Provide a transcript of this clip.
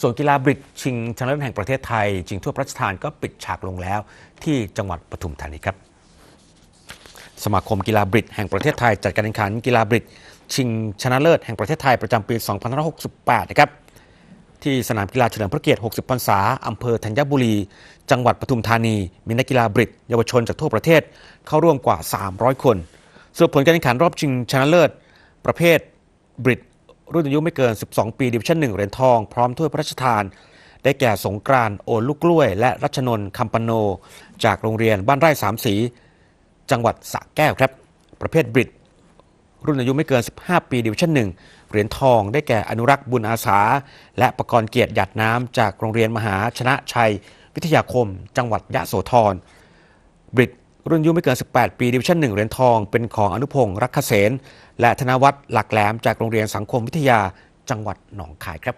ส่วนกีฬาบริดชิงชนะเลิศแห่งประเทศไทยชิงทั่วพระราชทานก็ปิดฉากลงแล้ว ที่จังหวัดปทุมธานีครับ สมาคมกีฬาบริดแห่งประเทศไทย จัดการแข่งขันกีฬาบริดชิงชนะเลิศแห่งประเทศไทยประจำปี 2568 นะครับที่สนามกีฬาเฉลิมพระเกียรติ 60 พรรษา อำเภอธัญบุรี จังหวัดปทุมธานี มีนักกีฬาบริดเยาวชนจากทั่วประเทศ เข้าร่วมกว่า 300 คนสรุปผลการแข่งขันรอบชิงชนะเลิศ ประเภทบริด รุ่นอายุไม่เกิน 12 ปีดิวิชั่น1เหรียญทอง พร้อมถ้วยพระราชทาน ได้แก่สงกรานต์โอนลูกกล้วย และรัชนนท์คำปโน จากโรงเรียนบ้านไร่สามสี จังหวัดสระแก้วครับ ประเภทบริดรุ่นอายุไม่เกิน 15 ปีดิวิชั่น1เหรียญทอง ได้แก่อนุรักษ์บุญอาสา และประกรณ์เกียรติหยัดน้ำจากโรงเรียนมหาชนะชัย วิทยาคม จังหวัดยะโสธรบริด รุ่นอายุไม่เกิน 18 ปีดิวิชั่น1เหรียญทอง เป็นของอนุพงศ์รักเกษณและธนวัฒน์หลักแหลมจากโรงเรียนสังคมวิทยาจังหวัดหนองคายครับ